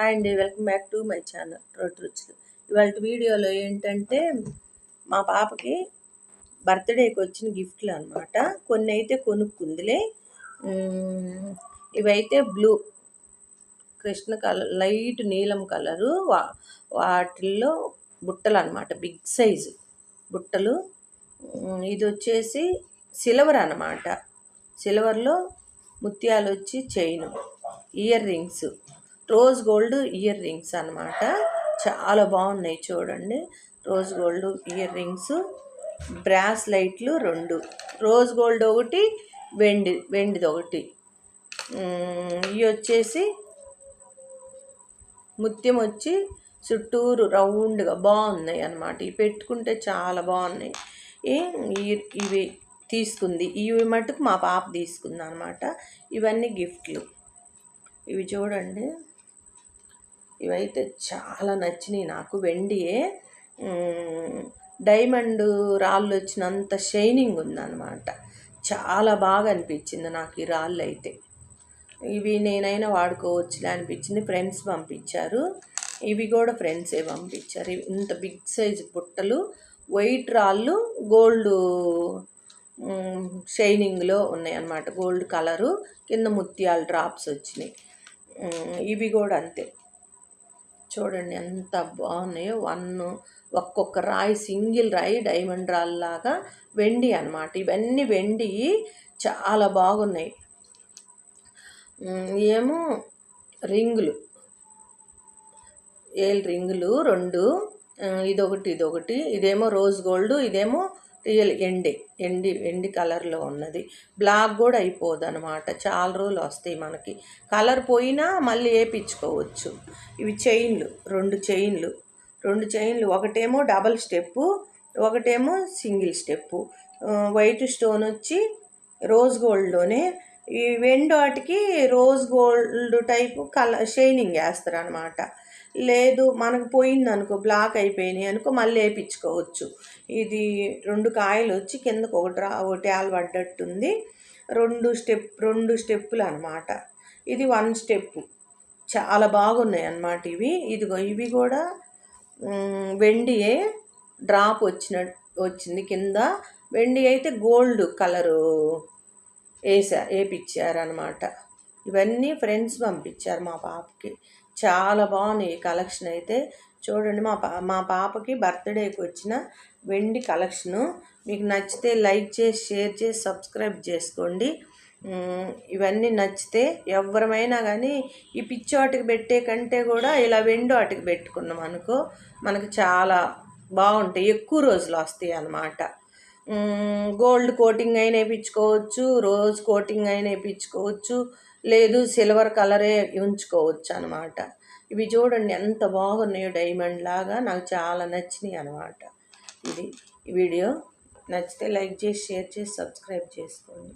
Hi అండి welcome back to my channel road రుచులు. ఇవాళ వీడియోలో ఏంటంటే మా పాపకి బర్త్డేకి వచ్చిన గిఫ్ట్లు అనమాట కొన్ని అయితే కొనుక్కుందిలే. ఇవైతే బ్లూ కృష్ణ కలర్ లైట్ నీలం కలరు వా వాటిల్లో బుట్టలు అనమాట బిగ్ సైజు బుట్టలు. ఇది వచ్చేసి సిల్వర్ అనమాట సిల్వర్లో ముత్యాలు వచ్చి chain earrings. Rose gold earrings అనమాట చాలా బాగున్నాయి చూడండి. రోజ్ గోల్డ్ ఇయర్ రింగ్స్ బ్రాస్ లైట్లు రెండు. రోజ్ గోల్డ్ ఒకటి వెండి వెండిది ఒకటి. ఇవి వచ్చేసి ముత్యం వచ్చి చుట్టూరు రౌండ్గా బాగున్నాయి అన్నమాట. ఇవి పెట్టుకుంటే చాలా బాగున్నాయి. ఇవి తీసుకుంది. ఇవి మటుకు మా పాప తీసుకుంది అనమాట ఇవన్నీ గిఫ్ట్లు. ఇవి చూడండి. ఇవైతే చాలా నచ్చినాయి నాకు. వెండియే డైమండ్ రాళ్ళు వచ్చినంత షైనింగ్ ఉందన్నమాట. చాలా బాగా అనిపించింది నాకు ఈ రాళ్ళు అయితే ఇవి నేనైనా వాడుకోవచ్చులే అనిపించింది. ఫ్రెండ్స్ పంపించారు. ఇవి కూడా ఫ్రెండ్సే పంపించారు. ఇంత బిగ్ సైజ్ బుట్టలు వైట్ రాళ్ళు గోల్డ్ షైనింగ్లో ఉన్నాయన్నమాట. గోల్డ్ కలరు కింద ముత్యాలు డ్రాప్స్ వచ్చినాయి. ఇవి కూడా అంతే. చూడండి ఎంత బాగున్నాయో. వన్ ఒక్కొక్క రాయి సింగిల్ రాయి డైమండ్ రాళ్ళలాగా వెండి అనమాట ఇవన్నీ వెండి చాలా బాగున్నాయి. ఏమో రింగులు. ఏల్ రింగులు రెండు. ఇదొకటి ఇదొకటి. ఇదేమో రోజ్ గోల్డ్ ఇదేమో రియల్ ఎండి ఎండి ఎండి కలర్లో ఉన్నది. బ్లాక్ కూడా అయిపోదు అనమాట చాలా రోజులు వస్తాయి మనకి. కలర్ పోయినా మళ్ళీ వేయించుకోవచ్చు. ఇవి చైన్లు రెండు చైన్లు. రెండు చైన్లు. ఒకటేమో డబల్ స్టెప్పు ఒకటేమో సింగిల్ స్టెప్పు. వైట్ స్టోన్ వచ్చి రోజ్ గోల్డ్లోనే. ఈ వెండోటికి వాటికి rose gold type colour shining వేస్తారు అనమాట లేదు మనకు పోయింది అనుకో బ్లాక్ అయిపోయినాయి అనుకో మళ్ళీ వేయించుకోవచ్చు. ఇది రెండు కాయలు వచ్చి కిందకు ఒకటి రా ఒకటి పడ్డట్టుంది రెండు స్టెప్ రెండు స్టెప్పులు అనమాట ఇది వన్ స్టెప్ చాలా బాగున్నాయి అన్నమాట ఇవి. ఇదిగో ఇవి కూడా వెండియే డ్రాప్ వచ్చిన వచ్చింది కింద. వెండి అయితే గోల్డ్ కలరు వేసా వేపించారనమాట ఇవన్నీ ఫ్రెండ్స్ పంపించారు మా పాపకి. చాలా బాగున్నాయి ఈ కలెక్షన్ అయితే. చూడండి మా పా మా పాపకి బర్త్డేకి వచ్చిన వెండి కలెక్షను. మీకు నచ్చితే లైక్ చేసి షేర్ చేసి సబ్స్క్రైబ్ చేసుకోండి. ఇవన్నీ నచ్చితే ఎవరమైనా కానీ ఈ పిచ్చి వాటికి పెట్టే కంటే కూడా ఇలా వెండి వాటికి పెట్టుకున్నాం అనుకో మనకు చాలా బాగుంటాయి. ఎక్కువ రోజులు వస్తాయి అన్నమాట. గోల్డ్ కోటింగ్ అయినా వేయించుకోవచ్చు రోజ్ కోటింగ్ అయినా వేయించుకోవచ్చు. లేదు సిల్వర్ కలరే ఉంచుకోవచ్చు అనమాట ఇవి చూడండి ఎంత బాగున్నాయో డైమండ్ లాగా నాకు చాలా నచ్చినాయి అనమాట. ఇది వీడియో. నచ్చితే లైక్ చేసి షేర్ చేసి సబ్స్క్రైబ్ చేసుకోండి.